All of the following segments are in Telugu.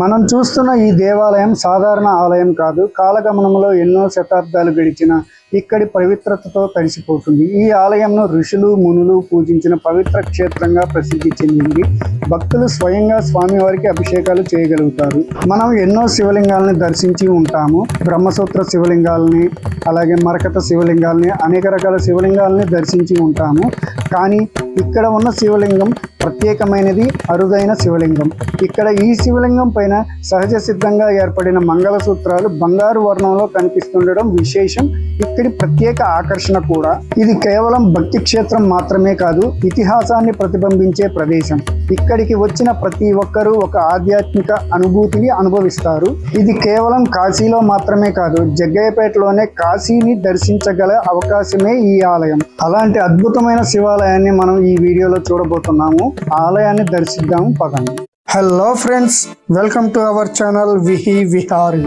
మనం చూస్తున్న ఈ దేవాలయం సాధారణ ఆలయం కాదు. కాలగమనంలో ఎన్నో శతాబ్దాలు గడిచిన ఇక్కడి పవిత్రతతో కలిసిపోతుంది ఈ ఆలయంను ఋషులు మునులు పూజించిన పవిత్ర క్షేత్రంగా ప్రసిద్ధి చెందింది. భక్తులు స్వయంగా స్వామివారికి అభిషేకాలు చేయగలుగుతారు. మనం ఎన్నో శివలింగాలని దర్శించి ఉంటాము. బ్రహ్మసూత్ర శివలింగాలని అలాగే మరకత శివలింగాలని అనేక రకాల శివలింగాలని దర్శించి ఉంటాము. కానీ ఇక్కడ ఉన్న శివలింగం ప్రత్యేకమైనది అరుదైన శివలింగం. ఇక్కడ ఈ శివలింగం పైన సహజ సిద్ధంగా ఏర్పడిన మంగళసూత్రాలు బంగారు వర్ణంలో కనిపిస్తుండడం విశేషం. ఇక్కడి ప్రత్యేక ఆకర్షణ కూడా. ఇది కేవలం భక్తి క్షేత్రం మాత్రమే కాదు ఇతిహాసాన్ని ప్రతిబింబించే ప్రదేశం. ఇక్కడికి వచ్చిన ప్రతి ఒక్కరూ ఒక ఆధ్యాత్మిక అనుభూతిని అనుభవిస్తారు. ఇది కేవలం కాశీలో మాత్రమే కాదు జగ్గయ్యపేటలోనే కాశీని దర్శించగల అవకాశమే ఈ ఆలయం. అలాంటి అద్భుతమైన శివాలయాన్ని మనం ఈ వీడియోలో చూడబోతున్నాము. ఆలయాన్ని దర్శిద్దాం పదండి. Hello friends welcome to our channel విహి Vihari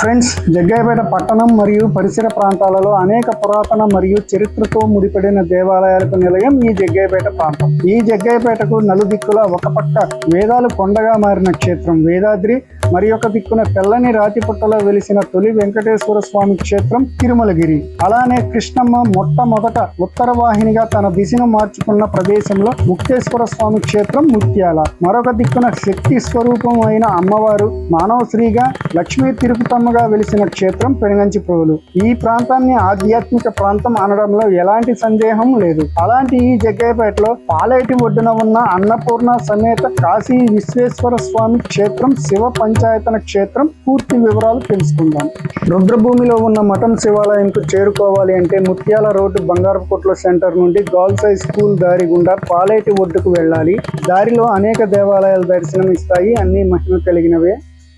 friends Jaggayyapeta పట్టణం మరియు పరిసర ప్రాంతాలలో అనేక పురాతన మరియు చరిత్రతో ముడిపడిన దేవాలయాలకు నిలయం ఈ జగ్గయ్యపేట ప్రాంతం. ఈ జగ్గయ్యపేటకు నలుదిక్కుల ఒక పక్క వేదాలు కొండగా మారిన క్షేత్రం వేదాద్రి మరి ఒక దిక్కున తెల్లని రాతి పుట్టలో వెలిసిన తొలి వెంకటేశ్వర స్వామి క్షేత్రం తిరుమలగిరి. అలానే కృష్ణమ్మ మొట్టమొదట ఉత్తర వాహినిగా తన దిశను మార్చుకున్న ప్రదేశంలో ముక్తేశ్వర స్వామి క్షేత్రం ముత్యాల. మరొక దిక్కున శక్తి స్వరూపం అయిన అమ్మవారు మానవ శ్రీగా లక్ష్మీ తిరుపతమ్మగా వెలిసిన క్షేత్రం పెనుగంచిప్రోలు. ఈ ప్రాంతాన్ని ఆధ్యాత్మిక ప్రాంతం అనడంలో ఎలాంటి సందేహం లేదు. అలాంటి ఈ జగ్గయ్యపేటలో పాలేటి ఒడ్డున ఉన్న అన్నపూర్ణ సమేత కాశీ విశ్వేశ్వర స్వామి క్షేత్రం శివ పంచాయతన క్షేత్రం పూర్తి వివరాలు తెలుసుకుందాం. రుద్రభూమిలో ఉన్న మఠం శివాలయంకు చేరుకోవాలి అంటే ముత్యాల రోడ్డు బంగారపుకోట్ల సెంటర్ నుండి గర్ల్స్ హై స్కూల్ దారి గుండా పాలేటి ఒడ్డుకు వెళ్ళాలి. దారిలో అనేక దేవాలయాలు దర్శనం ఇస్తాయి అన్ని మహిమ కలిగినవే.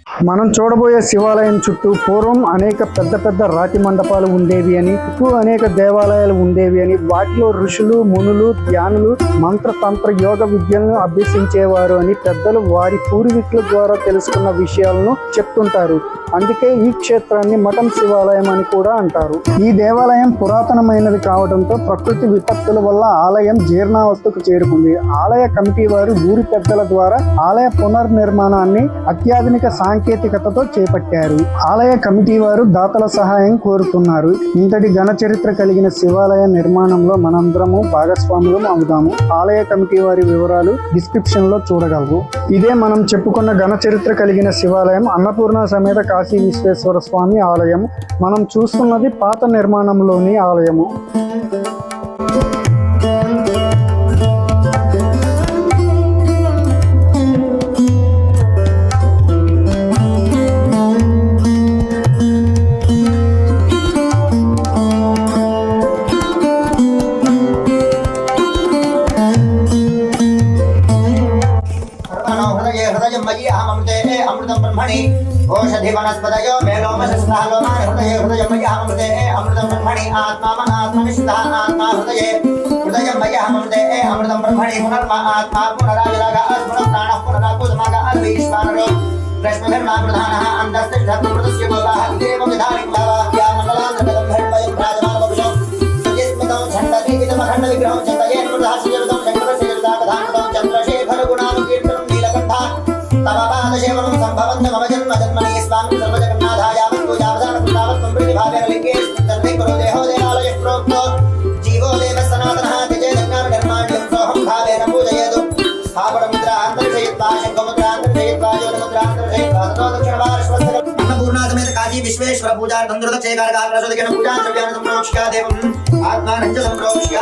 మనం చూడబోయే శివాలయం చుట్టూ పూర్వం అనేక పెద్ద పెద్ద రాతి మండపాలు ఉండేవి అని చుట్టూ అనేక దేవాలయాలు ఉండేవి అని వాటిలో ఋషులు మునులు ధ్యానులు మంత్ర తంత్ర యోగ విద్యలను అభ్యసించేవారు అని పెద్దలు వారి పూర్వీకుల ద్వారా తెలుసుకున్న విషయాలను చెప్తుంటారు. అందుకే ఈ క్షేత్రాన్ని మఠం శివాలయం అని కూడా అంటారు. ఈ దేవాలయం పురాతనమైనది కావడంతో ప్రకృతి విపత్తుల వల్ల ఆలయం జీర్ణావస్థకు చేరుకుంది. ఆలయ కమిటీ వారు ఊరి పెద్దల ద్వారా ఆలయ పునర్నిర్మాణాన్ని అత్యాధునిక సాంకేతికతతో చేపట్టారు. ఆలయ కమిటీ వారు దాతల సహాయం కోరుతున్నారు. ఇంతటి ఘన చరిత్ర కలిగిన శివాలయ నిర్మాణంలో మనందరము భాగస్వాములు అవుదాము. ఆలయ కమిటీ వారి వివరాలు డిస్క్రిప్షన్లో చూడగలరు. ఇదే మనం చెప్పుకున్న ఘన చరిత్ర కలిగిన శివాలయం అన్నపూర్ణ సమేత కాశీ విశ్వేశ్వర స్వామి ఆలయం. మనం చూస్తున్నది పాత నిర్మాణంలోని ఆలయము. मयि अहमृते अमृतं ब्रह्मणि। ओषधि वनस्पतयो मे लोमशस्नः लोमानि हृदये, हृदयं मयि अहमृते अमृतं ब्रह्मणि। आत्मा मन आत्मनिष्ठः आत्मा हृदये। हृदयं मयि अहमृते अमृतं ब्रह्मणि। पुनर्मा, आत्मा पुनराजराग पुनः प्राणः पुनराकुतमाग अल्वीश्वरो रश्मिधर्मा प्रधानः अन्तस्तिष्ठत्मृतस्य गोपाः, देवं विधानिं भावाह्या मण्डलान्तर्गतं भैर्वयं राजमानवपुषं सत्यस्मितं छन्दतीविदमखण्डविग्रहं चिन्तयेन् मृधास्य शङ्करस्य तव पादसेवनं सम्भवन्त मम जन्म आदि विश्वेश्वर पूजा तंत्रदक्षे कारकाग्रसोदकेन पूजा द्रव्यान संप्रोक्ष्य देवम् आत्मानं च संप्रोक्ष्य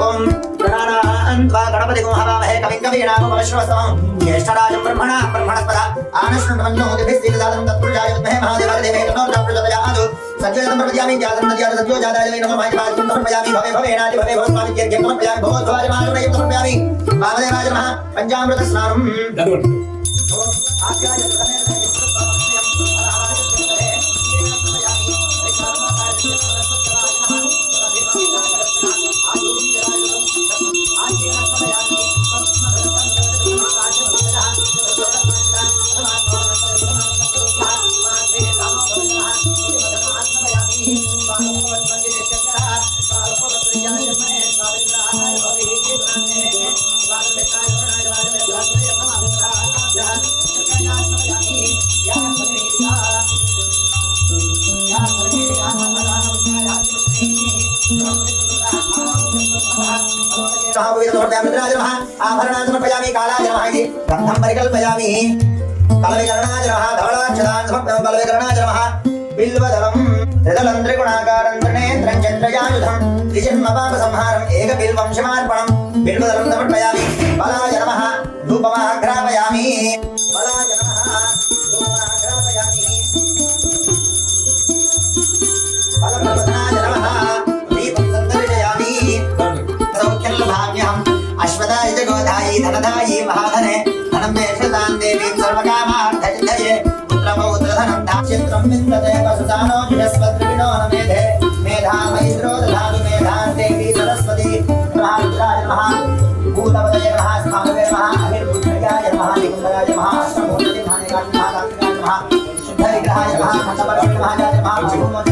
ॐ गणानान् त्वा गणपतिगुं हवामहे कविं कवीनामपविश्वस्तमं ज्येष्ठराजं ब्रह्मणा ब्रह्मणस्पदा। आनश्रुण्वन्नोदिभिस्तिलदातं तत्पुरुषायुद्महे महादेवालदेवे तन्नोर्धप्रचोदयादु सज्जयतं प्रपद्यामि जातं सज्जो जादा जले नमो मायपादितं समर्पयामि। भवे भवे भवेनादि भवे भवस्वामित्यर्घ्यं समर्पयामि। महादेव राज महा नमः। स्नानम आज्ञा సమర్పయామి ఆభరణాజమర్పయామి కాళాజమ ఇది గంధం పరికల్పయామి కలవికరణాజమ ధవళాక్షదాజమ కలవికరణాజమ బిల్వదలం త్రిదలం త్రిగుణాకారం త్రినేత్రం చంద్రయాయుధం త్రిజన్మపాప సంహారం ఏక సమర్పయామి బలాయ నమ ధూపమాఘ్రాపయామి బలాయ నమ नमाम्यहम् अश्वदायि जगोधायि धनधायि महाधने धनं मे श्रुतां देवीं सर्वकामार्थसिद्धये पुत्रपौत्रधनं दाक्षित्रं विन्दते वसुदानो बृहस्पत्रिणो न मेधे। मेधामैन्द्रो दधातु मेधान् देवी सरस्वती। महारुद्राय नमः। भूतपदये नमः। स्थानवे नमः। अभिर्बुद्धयाय नमः। निकुन्दराय नमः अष्टमूर्तिधाने नमः। शुद्धविग्रहाय नमः। खण्डपरस्य महाजाय नमः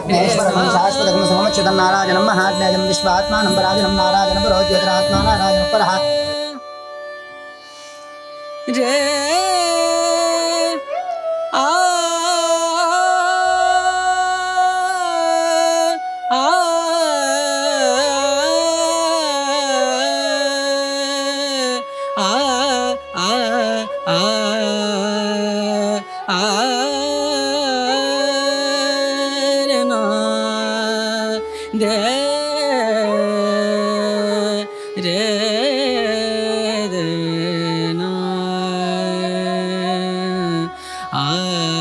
స్యాత్మేశ్వరం శాశ్వతం సమక్షితం నారాయణం మహాత్మ్యాజం విశ్వాత్మానం పరాజనం నారాయణ పరో జ్యోతిరాత్మా నారాయణ పరః ఆ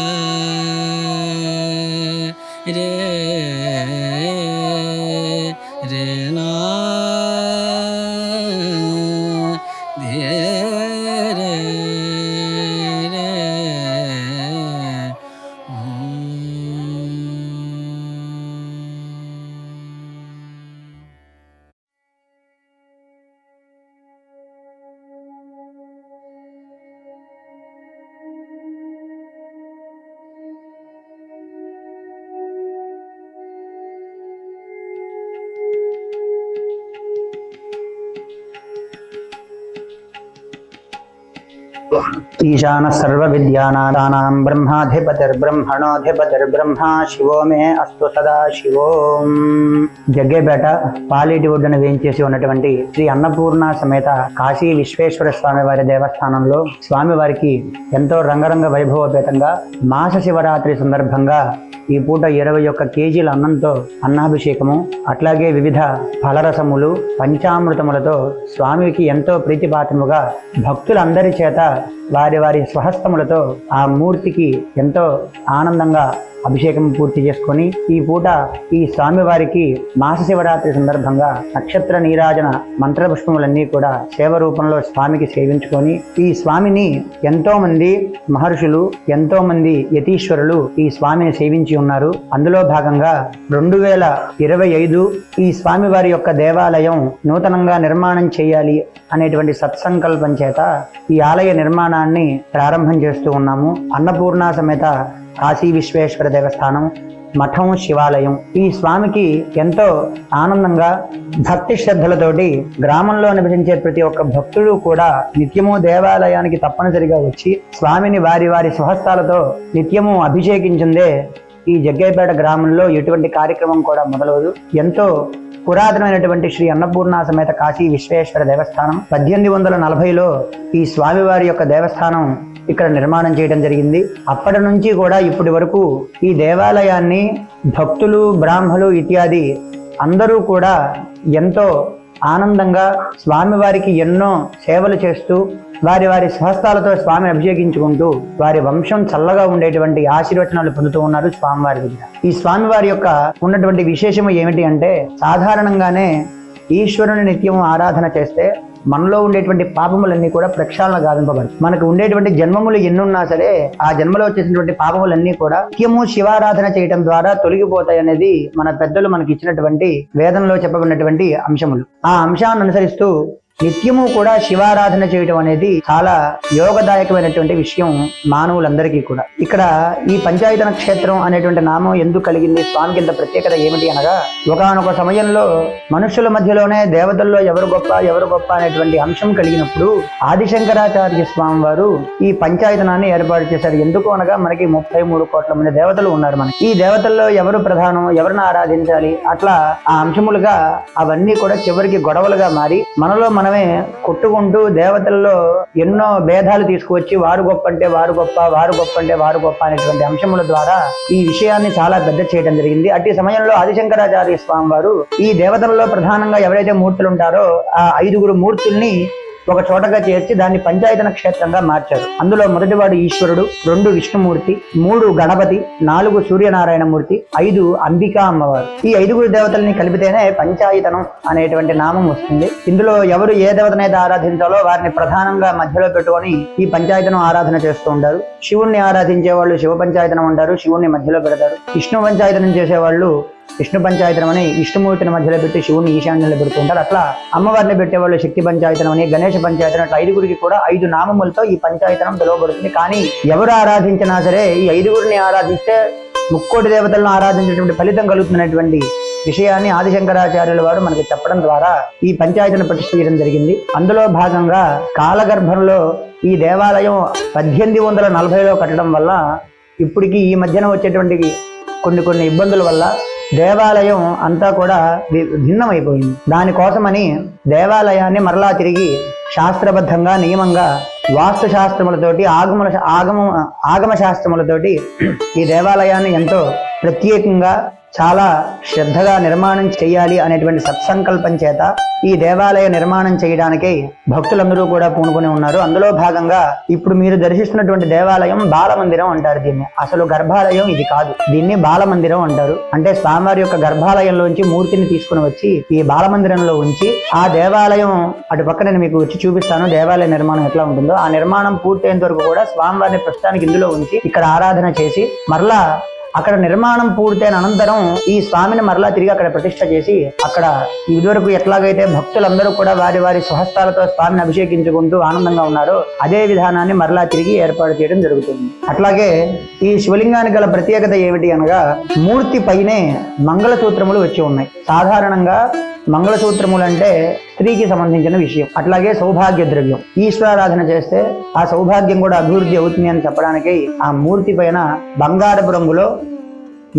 ईशानः सर्वविद्यानादानां బ్రహ్మాధిపతిర్బ్రహ్మణోధిపతిర్బ్రహ్మా శివో మే అస్తు సదా శివోం జగ్గేపేట పాలేటి ఒడ్డున వేయించేసి ఉన్నటువంటి శ్రీ అన్నపూర్ణ సమేత కాశీ విశ్వేశ్వర స్వామి వారి దేవస్థానంలో స్వామివారికి ఎంతో రంగరంగ వైభవపేతంగా మాస శివరాత్రి సందర్భంగా ఈ పూట ఇరవై ఒక్క కేజీల అన్నంతో అన్నాభిషేకము అట్లాగే వివిధ ఫలరసములు పంచామృతములతో స్వామికి ఎంతో ప్రీతిపాత్రముగా భక్తులందరి చేత వారి వారి స్వహస్తములతో ఆ మూర్తికి ఎంతో ఆనందంగా అభిషేకం పూర్తి చేసుకొని ఈ పూట ఈ స్వామివారికి మాస శివరాత్రి సందర్భంగా నక్షత్ర నీరాజన మంత్ర పుష్పములన్నీ కూడా సేవ రూపంలో స్వామికి సేవించుకొని ఈ స్వామిని ఎంతో మంది మహర్షులు ఎంతో మంది యతీశ్వరులు ఈ స్వామిని సేవించి ఉన్నారు. అందులో భాగంగా రెండు వేల ఇరవై ఐదు ఈ స్వామివారి యొక్క దేవాలయం నూతనంగా నిర్మాణం చేయాలి అనేటువంటి సత్సంకల్పం చేత ఈ ఆలయ నిర్మాణాన్ని ప్రారంభం చేస్తూ ఉన్నాము. అన్నపూర్ణ సమేత కాశీ విశ్వేశ్వర దేవస్థానం మఠం శివాలయం. ఈ స్వామికి ఎంతో ఆనందంగా భక్తి శ్రద్ధలతోటి గ్రామంలో నివసించే ప్రతి ఒక్క భక్తుడు కూడా నిత్యము దేవాలయానికి తప్పనిసరిగా వచ్చి స్వామిని వారి వారి స్వహస్తాలతో నిత్యము అభిషేకించిందే ఈ జగ్గైపేట గ్రామంలో ఎటువంటి కార్యక్రమం కూడా మొదలవదు. ఎంతో పురాతనమైనటువంటి శ్రీ అన్నపూర్ణ సమేత కాశీ విశ్వేశ్వర దేవస్థానం పద్దెనిమిది వందల నలభైలో ఈ స్వామివారి యొక్క దేవస్థానం ఇక్కడ నిర్మాణం చేయడం జరిగింది. అప్పటి నుంచి కూడా ఇప్పటి వరకు ఈ దేవాలయాన్ని భక్తులు బ్రాహ్మలు ఇత్యాది అందరూ కూడా ఎంతో ఆనందంగా స్వామివారికి ఎన్నో సేవలు చేస్తూ వారి వారి సహస్తాలతో స్వామి అభిషేకించుకుంటూ వారి వంశం చల్లగా ఉండేటువంటి ఆశీర్వచనాలు పొందుతూ ఉన్నారు స్వామివారి దగ్గర ఈ స్వామివారి యొక్క ఉన్నటువంటి విశేషము ఏమిటి అంటే సాధారణంగానే ఈశ్వరుని నిత్యము ఆరాధన చేస్తే మనలో ఉండేటువంటి పాపములన్నీ కూడా ప్రక్షాళన గావింపబడతాయి. మనకు ఉండేటువంటి జన్మములు ఎన్నున్నా సరే ఆ జన్మలో వచ్చేసినటువంటి పాపములన్నీ కూడా నిత్యము శివారాధన చేయటం ద్వారా తొలగిపోతాయి అనేది మన పెద్దలు మనకి ఇచ్చినటువంటి వేదంలో చెప్పబడినటువంటి అంశములు. ఆ అంశాన్ని అనుసరిస్తూ నిత్యము కూడా శివారాధన చేయటం అనేది చాలా యోగదాయకమైనటువంటి విషయం మానవులందరికీ కూడా. ఇక్కడ ఈ పంచాయతన క్షేత్రం అనేటువంటి నామం ఎందుకు కలిగింది? స్వామికి ఇంత ప్రత్యేకత ఏమిటి అనగా ఒకనొక సమయంలో మనుషుల మధ్యలోనే దేవతల్లో ఎవరు గొప్ప ఎవరు గొప్ప అనేటువంటి అంశం కలిగినప్పుడు ఆదిశంకరాచార్య స్వామి వారు ఈ పంచాయతనాన్ని ఏర్పాటు చేశారు. ఎందుకు అనగా మనకి ముప్పై మూడు కోట్ల మంది దేవతలు ఉన్నారు మనకి. ఈ దేవతల్లో ఎవరు ప్రధానం ఎవరిని ఆరాధించాలి? అట్లా ఆ అంశములుగా అవన్నీ కూడా చివరికి గొడవలుగా మారి మనలో మన మనమే కొట్టుకుంటూ దేవతల్లో ఎన్నో భేదాలు తీసుకువచ్చి వారు గొప్ప అంటే వారు గొప్ప వారు గొప్ప అంటే వారు గొప్ప అనేటువంటి అంశముల ద్వారా ఈ విషయాన్ని చాలా పెద్ద చేయడం జరిగింది. అట్టి సమయంలో ఆదిశంకరాచార్య స్వామి వారు ఈ దేవతలలో ప్రధానంగా ఎవరైతే మూర్తులు ఉంటారో ఆ ఐదుగురు మూర్తుల్ని ఒక చోటగా చేర్చి దాన్ని పంచాయతన క్షేత్రంగా మార్చారు. అందులో మొదటివాడు ఈశ్వరుడు రెండు విష్ణుమూర్తి మూడు గణపతి నాలుగు సూర్యనారాయణ మూర్తి ఐదు అంబికా అమ్మవారు. ఈ ఐదుగురు దేవతల్ని కలిపితేనే పంచాయతనం అనేటువంటి నామం వస్తుంది. ఇందులో ఎవరు ఏ దేవతనైతే ఆరాధించాలో వారిని ప్రధానంగా మధ్యలో పెట్టుకొని ఈ పంచాయతనం ఆరాధన చేస్తూ ఉంటారు. శివుణ్ణి ఆరాధించే వాళ్ళు శివ పంచాయతనం ఉంటారు శివుణ్ణి మధ్యలో పెడతారు. విష్ణు పంచాయతనం చేసేవాళ్ళు విష్ణు పంచాయతనం అని విష్ణుమూర్తిని మధ్యలో పెట్టి శివుని ఈశాన్యంలో పెడుతుంటారు. అట్లా అమ్మవారిని పెట్టేవాళ్ళు శక్తి పంచాయతనం అని గణేష పంచాయతనం అట్లా ఐదుగురికి కూడా ఐదు నామములతో ఈ పంచాయతనం పిలువబడుతుంది. కానీ ఎవరు ఆరాధించినా సరే ఈ ఐదుగురిని ఆరాధిస్తే ముక్కోటి దేవతలను ఆరాధించినటువంటి ఫలితం కలుగుతున్నటువంటి విషయాన్ని ఆదిశంకరాచార్యుల వారు మనకి చెప్పడం ద్వారా ఈ పంచాయతీని ప్రతిష్ఠ చేయడం జరిగింది. అందులో భాగంగా కాలగర్భంలో ఈ దేవాలయం పద్దెనిమిది వందల నలభైలో కట్టడం వల్ల ఇప్పటికి ఈ మధ్యన వచ్చేటువంటి కొన్ని కొన్ని ఇబ్బందుల వల్ల దేవాలయం అంతా కూడా భిన్నమైపోయింది. దానికోసమని దేవాలయాన్ని మరలా తిరిగి శాస్త్రబద్ధంగా నియమంగా వాస్తు శాస్త్రములతోటి ఆగమ ఆగమ ఆగమ శాస్త్రములతోటి ఈ దేవాలయాన్ని ఎంతో ప్రత్యేకంగా చాలా శ్రద్ధగా నిర్మాణం చేయాలి అనేటువంటి సత్సంకల్పం చేత ఈ దేవాలయ నిర్మాణం చేయడానికి భక్తులందరూ కూడా పూనుకొని ఉన్నారు. అందులో భాగంగా ఇప్పుడు మీరు దర్శిస్తున్నటువంటి దేవాలయం బాలమందిరం అంటారు దీన్ని. అసలు గర్భాలయం ఇది కాదు. దీన్ని బాలమందిరం అంటారు. అంటే స్వామివారి యొక్క గర్భాలయంలోంచి మూర్తిని తీసుకుని వచ్చి ఈ బాలమందిరంలో ఉంచి ఆ దేవాలయం అటు పక్క నేను మీకు వచ్చి చూపిస్తాను. దేవాలయ నిర్మాణం ఎట్లా ఉంటుందో. ఆ నిర్మాణం పూర్తయినంత వరకు కూడా స్వామివారిని ప్రస్తుతానికి ఇందులో ఉంచి ఇక్కడ ఆరాధన చేసి మరలా అక్కడ నిర్మాణం పూర్తయిన అనంతరం ఈ స్వామిని మరలా తిరిగి అక్కడ ప్రతిష్ట చేసి అక్కడ ఇదివరకు ఎట్లాగైతే భక్తులందరూ కూడా వారి వారి స్వహస్తాలతో స్వామిని అభిషేకించుకుంటూ ఆనందంగా ఉన్నారో అదే విధానాన్ని మరలా తిరిగి ఏర్పాటు చేయడం జరుగుతుంది. అట్లాగే ఈ శివలింగానికి గల ప్రత్యేకత ఏమిటి అనగా మూర్తి పైనే మంగళసూత్రములు వచ్చి ఉన్నాయి. సాధారణంగా మంగళసూత్రములు అంటే స్త్రీకి సంబంధించిన విషయం. అట్లాగే సౌభాగ్య ద్రవ్యం ఈశ్వరారాధన చేస్తే ఆ సౌభాగ్యం కూడా అభివృద్ధి అవుతుంది అని చెప్పడానికి ఆ మూర్తి పైన బంగారపు రంగులో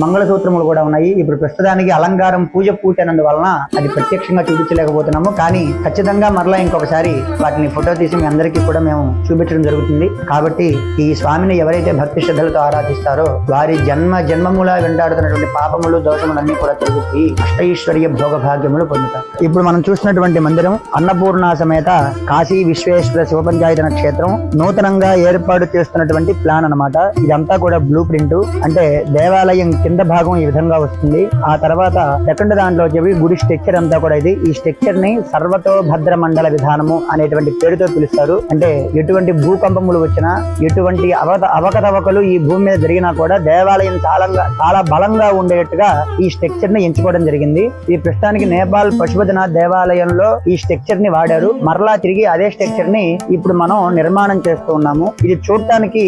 మంగళసూత్రములు కూడా ఉన్నాయి. ఇప్పుడు ప్రస్తుతానికి అలంకారం పూజ పూర్తయినందు వలన అది ప్రత్యక్షంగా చూపించలేకపోతున్నాము. కానీ ఖచ్చితంగా మరలా ఇంకొకసారి వాటిని ఫోటో తీసి మీ అందరికీ కూడా మేము చూపించడం జరుగుతుంది. కాబట్టి ఈ స్వామిని ఎవరైతే భక్తి శ్రద్ధలతో ఆరాధిస్తారో వారి జన్మ జన్మముల వెంటాడుతున్నటువంటి పాపములు దోషములన్నీ కూడా తొలగిపోయి అష్టైశ్వర్య భోగ భాగ్యములు పొందుతారు. ఇప్పుడు మనం చూసినటువంటి మందిరం అన్నపూర్ణ సమేత కాశీ విశ్వేశ్వర శివ పంచాయతన క్షేత్రం నూతనంగా ఏర్పాటు చేస్తున్నటువంటి ప్లాన్ అన్నమాట. ఇదంతా కూడా బ్లూ ప్రింట్ అంటే దేవాలయం కింద భాగం ఈ విధంగా వస్తుంది. ఆ తర్వాత సెకండ్ దాంట్లో వచ్చేవి గుడి స్ట్రక్చర్ అంతా కూడా ఇది. ఈ స్ట్రక్చర్ని సర్వతో భద్ర మండల విధానము అనేటువంటి పేరుతో పిలుస్తారు. అంటే ఎటువంటి భూకంపములు వచ్చినా ఎటువంటి అవత అవకతవకలు ఈ భూమి మీద జరిగినా కూడా దేవాలయం చాలా చాలా బలంగా ఉండేట్టుగా ఈ స్ట్రక్చర్ని ఎంచుకోవడం జరిగింది. ఈ ప్రస్తుతానికి నేపాల్ పశుపతినాథ్ దేవాలయంలో ఈ స్ట్రక్చర్ని వాడారు. మరలా తిరిగి అదే స్ట్రక్చర్ని ఇప్పుడు మనం నిర్మాణం చేస్తూ ఉన్నాము. ఇది చూడటానికి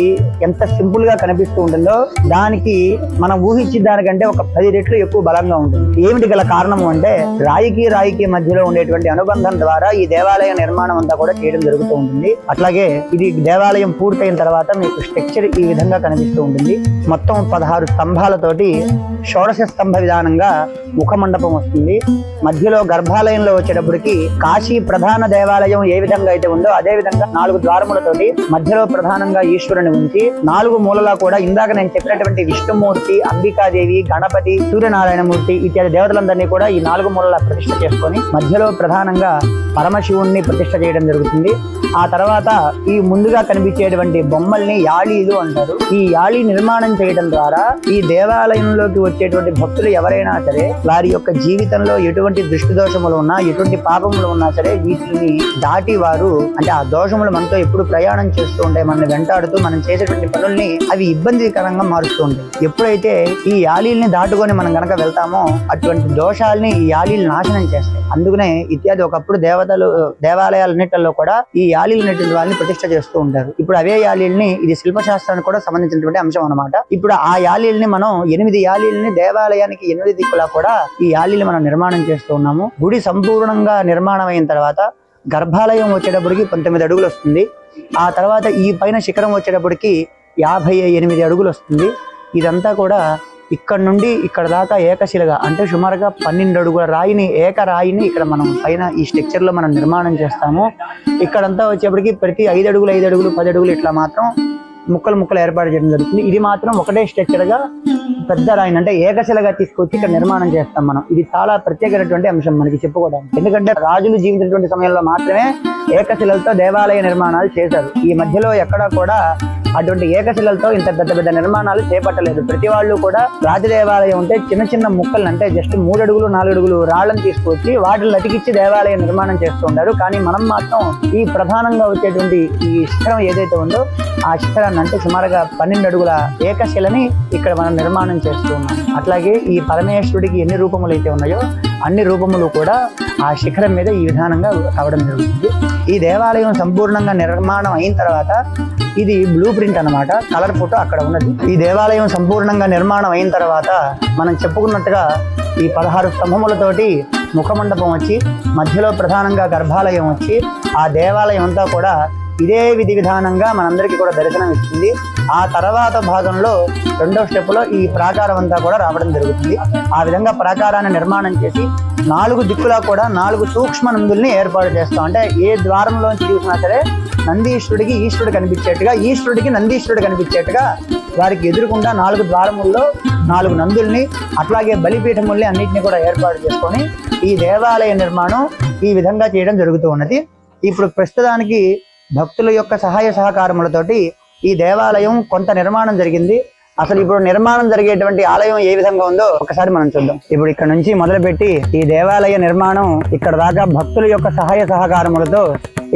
ఎంత సింపుల్గా కనిపిస్తూ ఉంటుందో దానికి మనం ఊహి ఇచ్చే దానికంటే ఒక పది రెట్లు ఎక్కువ బలంగా ఉంటుంది. ఏమిటి గల కారణము అంటే రాయికి రాయికి మధ్యలో ఉండేటువంటి అనుబంధం ద్వారా ఈ దేవాలయ నిర్మాణం అంతా కూడా చేయడం జరుగుతూ ఉంటుంది. అట్లాగే ఇది దేవాలయం పూర్తయిన తర్వాత మీకు స్ట్రక్చర్ ఈ విధంగా కనిపిస్తూ ఉంటుంది. మొత్తం పదహారు స్తంభాలతోటి షోడశ స్తంభ విధానంగా ముఖ మండపం వస్తుంది. మధ్యలో గర్భాలయంలో వచ్చేటప్పటికి కాశీ ప్రధాన దేవాలయం ఏ విధంగా అయితే ఉందో అదే విధంగా నాలుగు ద్వారములతోటి మధ్యలో ప్రధానంగా ఈశ్వరుని ఉంచి నాలుగు మూలలా కూడా ఇందాక నేను చెప్పినటువంటి విష్ణుమూర్తి అంబికాదేవి గణపతి సూర్యనారాయణమూర్తి ఇత్యాది దేవతలందరినీ కూడా ఈ నాలుగు మూలల ప్రతిష్ట చేసుకొని మధ్యలో ప్రధానంగా పరమశివుణ్ణి ప్రతిష్ట చేయడం జరుగుతుంది. ఆ తర్వాత ఈ ముందుగా కనిపించేటువంటి బొమ్మల్ని యాళీలు అంటారు. ఈ యాళీ నిర్మాణం చేయడం ద్వారా ఈ దేవాలయంలోకి వచ్చేటువంటి భక్తులు ఎవరైనా సరే వారి యొక్క జీవితంలో ఎటువంటి దృష్టి దోషములు ఉన్నా ఎటువంటి పాపములు ఉన్నా సరే వీటిని దాటి వారు అంటే ఆ దోషములు మనతో ఎప్పుడు ప్రయాణం చేస్తూ ఉంటాయి. మనల్ని వెంటాడుతూ మనం చేసేటువంటి పనుల్ని అవి ఇబ్బందికరంగా మారుస్తూ ఉంటాయి. ఎప్పుడైతే ఈ యాలీల్ని దాటుకొని మనం గనక వెళ్తామో అటువంటి దోషాల్ని ఈ యాలీలు నాశనం చేస్తాయి. అందుకనే ఇత్యాది ఒకప్పుడు దేవతలు దేవాలయాలన్నిటిలో కూడా ఈ యాలీలు యాలీలన్నిటి వాళ్ళని ప్రతిష్ట చేస్తూ ఉంటారు. ఇప్పుడు అవే యాలీల్ని ఇది శిల్పశాస్త్రానికి కూడా సంబంధించినటువంటి అంశం అన్నమాట. ఇప్పుడు ఆ యాలీల్ని మనం ఎనిమిది యాలీల్ని దేవాలయానికి ఎనిమిది దిక్కులా కూడా ఈ యాలీలు మనం నిర్మాణం చేస్తూ ఉన్నాము. గుడి సంపూర్ణంగా నిర్మాణం అయిన తర్వాత గర్భాలయం వచ్చేటప్పటికి పంతొమ్మిది అడుగులు వస్తుంది. ఆ తర్వాత ఈ పైన శిఖరం వచ్చేటప్పటికి యాభై ఎనిమిది అడుగులు వస్తుంది. ఇదంతా కూడా ఇక్కడ నుండి ఇక్కడ దాకా ఏకశిలగా అంటే సుమారుగా పన్నెండు అడుగుల రాయిని ఏక రాయిని ఇక్కడ మనం పైన ఈ స్ట్రక్చర్లో మనం నిర్మాణం చేస్తాము. ఇక్కడంతా వచ్చేప్పటికి ప్రతి ఐదు అడుగులు ఐదు అడుగులు పది అడుగులు ఇట్లా మాత్రం ముక్కలు ముక్కలు ఏర్పాటు చేయడం జరుగుతుంది. ఇది మాత్రం ఒకటే స్ట్రక్చర్గా పెద్ద రాయిని అంటే ఏకశిలగా తీసుకొచ్చి ఇక్కడ నిర్మాణం చేస్తాం మనం. ఇది చాలా ప్రత్యేకమైనటువంటి అంశం మనకి చెప్పుకోవడానికి. ఎందుకంటే రాజులు జీవించినటువంటి సమయంలో మాత్రమే ఏకశిలలతో దేవాలయ నిర్మాణాలు చేశారు. ఈ మధ్యలో ఎక్కడా కూడా అటువంటి ఏకశిలలతో ఇంత పెద్ద పెద్ద నిర్మాణాలు చేపట్టలేదు. ప్రతి వాళ్ళు కూడా రాజదేవాలయం ఉంటే చిన్న చిన్న ముక్కలు అంటే జస్ట్ మూడు అడుగులు నాలుగు అడుగులు తీసుకొచ్చి వాటిని అతికిచ్చి దేవాలయ నిర్మాణం చేస్తూ ఉంటారు కానీ మనం మాత్రం ఈ ప్రధానంగా వచ్చేటువంటి ఈ శిఖరం ఏదైతే ఉందో ఆ శిఖరాన్ని అంటే సుమారుగా పన్నెండు అడుగుల ఏకశిలని ఇక్కడ మనం నిర్మాణం చేస్తూ ఉన్నాం. అట్లాగే ఈ పరమేశ్వరుడికి ఎన్ని రూపములు అయితే ఉన్నాయో అన్ని రూపములు కూడా ఆ శిఖరం మీద ఈ విధానంగా కావడం జరుగుతుంది. ఈ దేవాలయం సంపూర్ణంగా నిర్మాణం అయిన తర్వాత ఇది బ్లూ ప్రింట్ అన్నమాట. కలర్ ఫోటో అక్కడ ఉన్నది. ఈ దేవాలయం సంపూర్ణంగా నిర్మాణం అయిన తర్వాత మనం చెప్పుకున్నట్టుగా ఈ పదహారు స్తంభములతోటి ముఖమండపం వచ్చి మధ్యలో ప్రధానంగా గర్భాలయం వచ్చి ఆ దేవాలయం అంతా కూడా ఇదే విధి విధానంగా మనందరికీ కూడా దర్శనం ఇస్తుంది. ఆ తర్వాత భాగంలో రెండో స్టెప్లో ఈ ప్రాకారం అంతా కూడా రావడం జరుగుతుంది. ఆ విధంగా ప్రాకారాన్ని నిర్మాణం చేసి నాలుగు దిక్కులా కూడా నాలుగు సూక్ష్మ నందుల్ని ఏర్పాటు చేస్తాం. అంటే ఏ ద్వారంలోంచి చూసినా సరే నందీశ్వరుడికి ఈశ్వరుడు కనిపించేట్టుగా ఈశ్వరుడికి నందీశ్వరుడు కనిపించేట్టుగా వారికి ఎదురుకుండా నాలుగు ద్వారముల్లో నాలుగు నందుల్ని అట్లాగే బలిపీఠముల్ని అన్నింటినీ కూడా ఏర్పాటు చేసుకొని ఈ దేవాలయ నిర్మాణం ఈ విధంగా చేయడం జరుగుతూ ఉన్నది. ఇప్పుడు ప్రస్తుతానికి భక్తుల యొక్క సహాయ సహకారములతోటి ఈ దేవాలయం కొంత నిర్మాణం జరిగింది. అసలు ఇప్పుడు నిర్మాణం జరిగేటువంటి ఆలయం ఏ విధంగా ఉందో ఒకసారి మనం చూద్దాం. ఇప్పుడు ఇక్కడ నుంచి మొదలుపెట్టి ఈ దేవాలయ నిర్మాణం ఇక్కడ దాకా భక్తుల యొక్క సహాయ సహకారములతో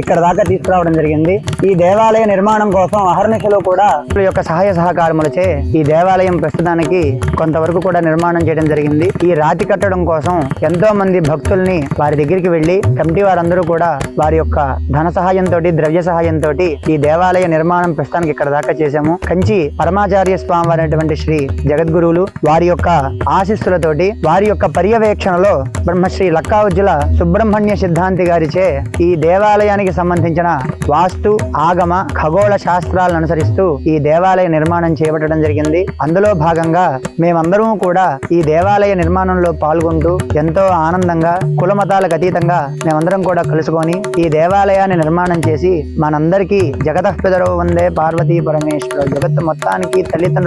ఇక్కడ దాకా తీసుకురావడం జరిగింది. ఈ దేవాలయ నిర్మాణం కోసం అహర్నిశలో కూడా భక్తుల యొక్క సహాయ సహకారములచే ఈ దేవాలయం ప్రస్తుతానికి కొంతవరకు కూడా నిర్మాణం చేయడం జరిగింది. ఈ రాతి కట్టడం కోసం ఎంతో మంది భక్తుల్ని వారి దగ్గరికి వెళ్ళి కమిటీ వారందరూ కూడా వారి యొక్క ధన సహాయంతో ద్రవ్య సహాయంతో ఈ దేవాలయ నిర్మాణం ప్రస్తుతానికి ఇక్కడ దాకా చేశాము. కంచి పరమాచార్య స్వామి వారైనటువంటి శ్రీ జగద్గురువులు వారి యొక్క ఆశీస్సులతోటి వారి యొక్క పర్యవేక్షణలో బ్రహ్మశ్రీ లక్కావుజ్జుల సుబ్రహ్మణ్య సిద్ధాంతి గారిచే ఈ దేవాలయానికి సంబంధించిన వాస్తు ఆగమ ఖగోళ శాస్త్రాలను అనుసరిస్తూ ఈ దేవాలయ నిర్మాణం చేపట్టడం జరిగింది. అందులో భాగంగా మేమందరం కూడా ఈ దేవాలయ నిర్మాణంలో పాల్గొంటూ ఎంతో ఆనందంగా కుల మతాలకు అతీతంగా మేమందరం కూడా కలుసుకొని ఈ దేవాలయాన్ని నిర్మాణం చేసి మనందరికీ జగతఃపిదరో వందే పార్వతీ పరమేశ్వర. జగత్తు మొత్తానికి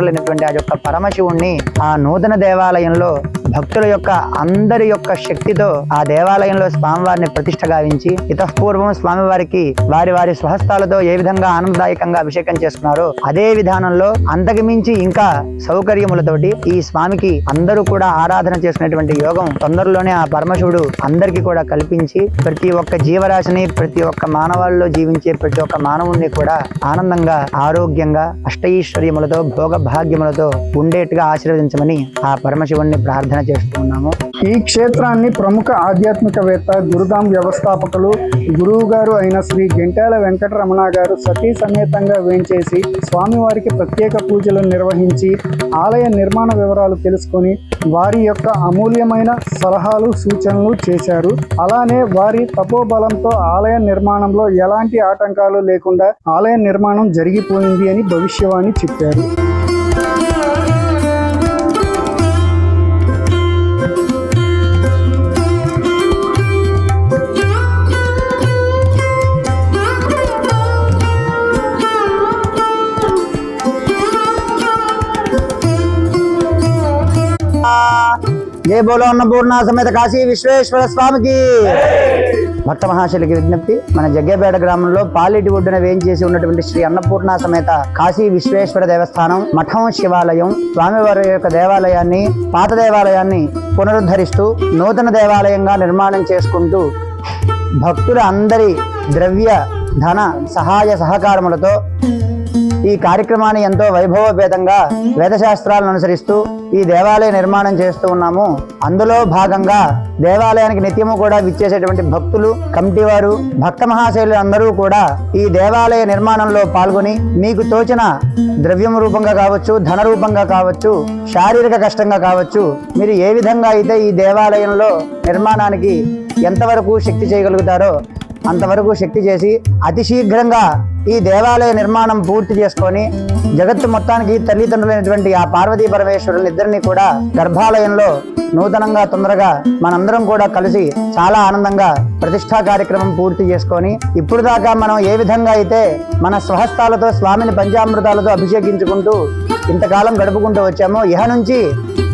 కలిగినటువంటి ఆ యొక్క పరమశివుణ్ణి ఆ నూతన దేవాలయంలో భక్తుల యొక్క అందరి యొక్క శక్తితో ఆ దేవాలయంలో స్వామివారిని ప్రతిష్ట గావించి ఇతపూర్వం స్వామివారికి వారి వారి స్వహస్తాలతో ఏ విధంగా ఆనందదాయకంగా అభిషేకం చేసుకున్నారో అదే విధానంలో అంతకుమించి ఇంకా సౌకర్యములతోటి ఈ స్వామికి అందరూ కూడా ఆరాధన చేసుకునేటువంటి యోగం తొందరలోనే ఆ పరమశివుడు అందరికీ కూడా కల్పించి ప్రతి ఒక్క జీవరాశిని ప్రతి ఒక్క మానవాళ్ళలో జీవించే ప్రతి ఒక్క మానవుణ్ణి కూడా ఆనందంగా ఆరోగ్యంగా అష్టైశ్వర్యములతో భోగ సౌభాగ్యములతో ఉండేట్టుగా ఆశీర్వదించమని ఆ పరమశివుణ్ణి ప్రార్థన చేస్తున్నాము. ఈ క్షేత్రాన్ని ప్రముఖ ఆధ్యాత్మికవేత్త గురుధాం వ్యవస్థాపకులు గురువు గారు అయిన శ్రీ గెంటాల వెంకటరమణ గారు సతీ సమేతంగా వేంచేసి స్వామివారికి ప్రత్యేక పూజలు నిర్వహించి ఆలయ నిర్మాణ వివరాలు తెలుసుకొని వారి యొక్క అమూల్యమైన సలహాలు సూచనలు చేశారు. అలానే వారి తపోబలంతో ఆలయ నిర్మాణంలో ఎలాంటి ఆటంకాలు లేకుండా ఆలయ నిర్మాణం జరిగిపోయింది అని భవిష్యవాణి చెప్పారు. జయ బోలో అన్నపూర్ణ సమేత కాశీ విశ్వేశ్వర స్వామికి. భక్త మహాశైలికి విజ్ఞప్తి మన జగ్గేపేట గ్రామంలో పాలిటి ఒడ్డున వేయించేసి ఉన్నటువంటి శ్రీ అన్నపూర్ణ సమేత కాశీ విశ్వేశ్వర దేవస్థానం మఠం శివాలయం స్వామివారి యొక్క దేవాలయాన్ని పాత దేవాలయాన్ని పునరుద్ధరిస్తూ నూతన దేవాలయంగా నిర్మాణం చేసుకుంటూ భక్తుల అందరి ద్రవ్య ధన సహాయ సహకారములతో ఈ కార్యక్రమాన్ని ఎంతో వైభవపేతంగా వేదశాస్త్రాలను అనుసరిస్తూ ఈ దేవాలయ నిర్మాణం చేస్తూ ఉన్నాము. అందులో భాగంగా దేవాలయానికి నిత్యము కూడా విచ్చేసేటువంటి భక్తులు కమిటీ వారు భక్త మహాశైలు అందరూ కూడా ఈ దేవాలయ నిర్మాణంలో పాల్గొని మీకు తోచిన ద్రవ్యం రూపంగా కావచ్చు ధన రూపంగా కావచ్చు శారీరక కష్టంగా కావచ్చు మీరు ఏ విధంగా అయితే ఈ దేవాలయంలో నిర్మాణానికి ఎంతవరకు శక్తి చేయగలుగుతారో అంతవరకు శక్తి చేసి అతి శీఘ్రంగా ఈ దేవాలయ నిర్మాణం పూర్తి చేసుకొని జగత్తు మొత్తానికి తల్లిదండ్రులైనటువంటి ఆ పార్వతీ పరమేశ్వరులు ఇద్దరిని కూడా గర్భాలయంలో నూతనంగా తొందరగా మనందరం కూడా కలిసి చాలా ఆనందంగా ప్రతిష్టా కార్యక్రమం పూర్తి చేసుకొని ఇప్పుడు దాకా మనం ఏ విధంగా అయితే మన స్వహస్తాలతో స్వామిని పంచామృతాలతో అభిషేకించుకుంటూ ఇంతకాలం గడుపుకుంటూ వచ్చామో ఇహ నుంచి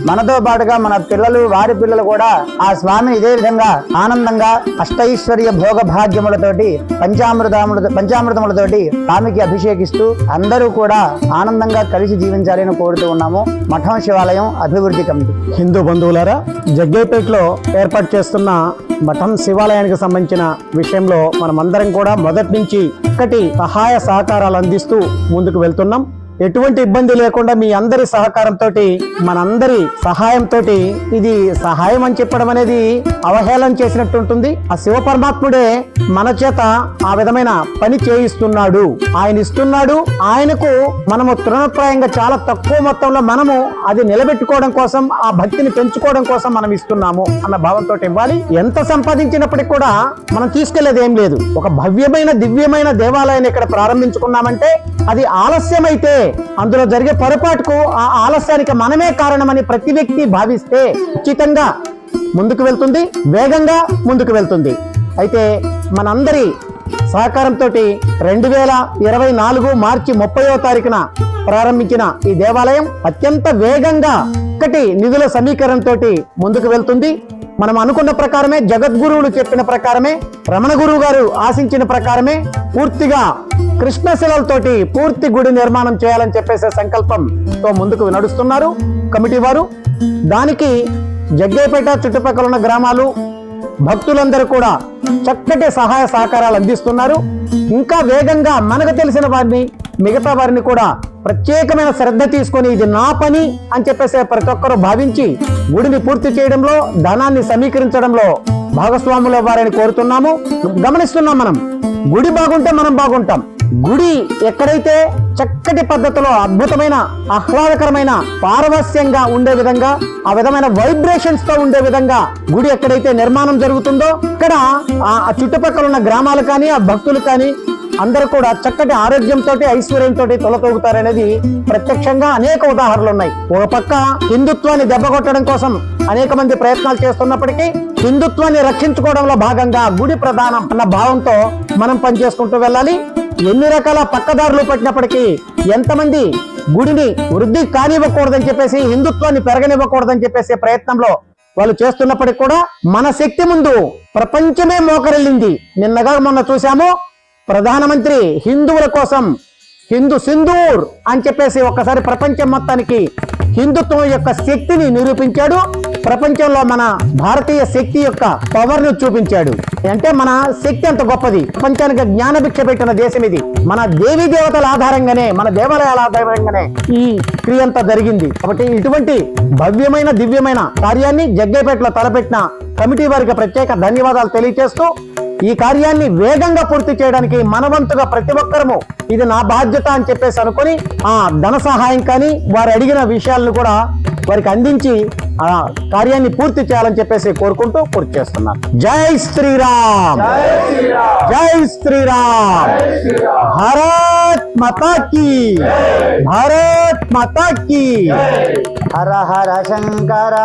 మనతో పాటుగా మన పిల్లలు వారి పిల్లలు కూడా ఆ స్వామిని ఇదే విధంగా ఆనందంగా అష్టైశ్వర్య భోగ భాగ్యములతోటి పంచామృతములతో పంచామృతములతోటి స్వామికి అభిషేకిస్తూ అందరూ కూడా ఆనందంగా కలిసి జీవించాలని కోరుతూ ఉన్నాము. మఠం శివాలయం అభివృద్ధి కమిటీ. హిందూ బంధువులారా జగ్గైపేటలో ఏర్పాటు చేస్తున్న మఠం శివాలయానికి సంబంధించిన విషయంలో మనమందరం కూడా మొదటి నుంచి ఒకటి సహాయ సహకారాలు అందిస్తూ ముందుకు వెళ్తున్నాం. ఎటువంటి ఇబ్బంది లేకుండా మీ అందరి సహకారంతో మనందరి సహాయంతో ఇది సహాయం అని చెప్పడం అనేది అవహేళన చేసినట్టు ఉంటుంది. ఆ శివ పరమాత్ముడే మన చేత ఆ విధమైన పని చేయిస్తున్నాడు. ఆయన ఇస్తున్నాడు. ఆయనకు మనము తృణప్రాయంగా చాలా తక్కువ మొత్తంలో మనము అది నిలబెట్టుకోవడం కోసం ఆ భక్తిని పెంచుకోవడం కోసం మనం ఇస్తున్నాము అన్న భావంతో ఇవ్వాలి. ఎంత సంపాదించినప్పటికీ కూడా మనం తీసుకెళ్ళేది ఏం లేదు. ఒక భవ్యమైన దివ్యమైన దేవాలయాన్ని ఇక్కడ ప్రారంభించుకున్నామంటే అది ఆలస్యమైతే అందులో జరిగే పొరపాటుకు ఆ ఆలస్యానికి మనమే కారణమని ప్రతి వ్యక్తి భావిస్తే ఉచితంగా ముందుకు వెళ్తుంది వేగంగా ముందుకు వెళ్తుంది. అయితే మనందరి సహకారంతో రెండు వేల ఇరవై నాలుగు మార్చి ముప్పయో తారీఖున ప్రారంభించిన ఈ దేవాలయం అత్యంత వేగంగా ఒకటి నిధుల సమీకరణతో ముందుకు వెళ్తుంది. మనం అనుకున్న ప్రకారమే జగద్గురువులు చెప్పిన ప్రకారమే రమణ గురువు గారు ఆశించిన ప్రకారమే పూర్తిగా కృష్ణశిలలతోటి పూర్తి గుడి నిర్మాణం చేయాలని చెప్పేసే సంకల్పంతో ముందుకు నడుస్తున్నారు కమిటీ వారు. దానికి జగ్గేపేట చుట్టుపక్కల ఉన్న గ్రామాలు భక్తులందరూ కూడా చక్కటి సహాయ సహకారాలు అందిస్తున్నారు. ఇంకా వేగంగా మనకు తెలిసిన వారిని మిగతా వారిని కూడా ప్రత్యేకమైన శ్రద్ధ తీసుకొని ఇది నా పని అని చెప్పేసి ప్రతి ఒక్కరూ భావించి గుడిని పూర్తి చేయడంలో ధనాన్ని సమీకరించడంలో భాగస్వాములు వారని కోరుతున్నాము. గమనిస్తున్నాం మనం. గుడి బాగుంటే మనం బాగుంటాం. గుడి ఎక్కడైతే చక్కటి పద్ధతిలో అద్భుతమైన ఆహ్లాదకరమైన పారవస్యంగా ఉండే విధంగా ఆ విధమైన వైబ్రేషన్స్తో ఉండే విధంగా గుడి ఎక్కడైతే నిర్మాణం జరుగుతుందో ఇక్కడ ఆ చుట్టుపక్కల ఉన్న గ్రామాలు కానీ ఆ భక్తులు కానీ అందరూ కూడా చక్కటి ఆరోగ్యంతో ఐశ్వర్యంతో తొలతూగుతారనేది ప్రత్యక్షంగా అనేక ఉదాహరణలు ఉన్నాయి ఒక పక్క హిందుత్వాన్ని దెబ్బకొట్టడం కోసం అనేక మంది ప్రయత్నాలు చేస్తున్నప్పటికీ హిందుత్వాన్ని రక్షించుకోవడంలో భాగంగా గుడి ప్రధానం అన్న భావంతో మనం పనిచేసుకుంటూ వెళ్ళాలి. ఎన్ని రకాల పక్కదారులు పట్టినప్పటికీ ఎంతమంది గుడిని వృద్ధి కానివ్వకూడదని చెప్పేసి హిందుత్వాన్ని పెరగనివ్వకూడదని చెప్పేసి ప్రయత్నంలో వాళ్ళు చేస్తున్నప్పటికీ కూడా మన శక్తి ముందు ప్రపంచమే మోకరిల్లింది. నిన్నగా మొన్న చూసాము ప్రధానమంత్రి హిందువుల కోసం హిందూ సింధూర్ అని చెప్పేసి ఒక్కసారి ప్రపంచం మొత్తానికి హిందుత్వం యొక్క శక్తిని నిరూపించాడు ప్రపంచంలో మన భారతీయ శక్తి యొక్క పవర్ను చూపించాడు. అంటే మన శక్తి ఎంత గొప్పది. ప్రపంచానికి జ్ఞాన భిక్ష పెట్టిన దేశం ఇది. మన దేవీ దేవతల ఆధారంగానే మన దేవాలయాల ఆధారంగానే ఈ క్రియ అంతా జరిగింది. కాబట్టి ఇటువంటి భవ్యమైన దివ్యమైన కార్యాన్ని జగ్గేపేటలో తలపెట్టిన కమిటీ వారికి ప్రత్యేక ధన్యవాదాలు తెలియజేస్తూ ఈ కార్యాన్ని వేగంగా పూర్తి చేయడానికి మనవంతుగా ప్రతి ఒక్కరము ఇది నా బాధ్యత అని చెప్పేసి అనుకొని ఆ ధన సహాయం కానీ వారు అడిగిన విషయాలను కూడా వారికి అందించి ఆ కార్యాన్ని పూర్తి చేయాలని చెప్పేసి కోరుకుంటూ పూర్తి చేస్తున్నారు. జై శ్రీరామ్! జై శ్రీరామ్! భారత్ మాతా భారత్ మాతా హర హర శంకర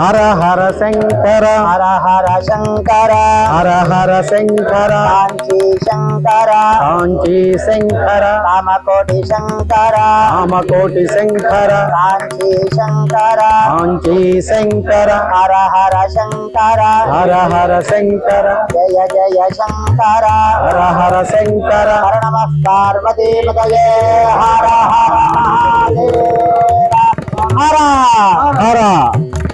హర హర శంకర హర హర శంకర హర హర శంకర కాంచీ శంకర కాంచీ శంకర కామకోటి శంకర రామకోటి శంకర కాంచీ శంకర కాంచీ శంకర హర హర శంకర హర హర శంకర జయ జయ శంకర హర హర శంకర హర నమ పార్వతీ హర హర మహాదేవ.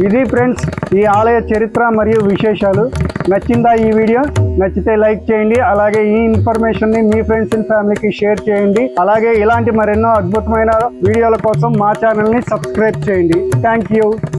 ఇది ఫ్రెండ్స్ ఈ ఆలయ చరిత్ర మరియు విశేషాలు. నచ్చిందా ఈ వీడియో? నచ్చితే లైక్ చేయండి అలాగే ఈ ఇన్ఫర్మేషన్ని మీ ఫ్రెండ్స్ అండ్ ఫ్యామిలీకి షేర్ చేయండి. అలాగే ఇలాంటి మరెన్నో అద్భుతమైన వీడియోల కోసం మా ఛానల్ని సబ్స్క్రైబ్ చేయండి. Thank you.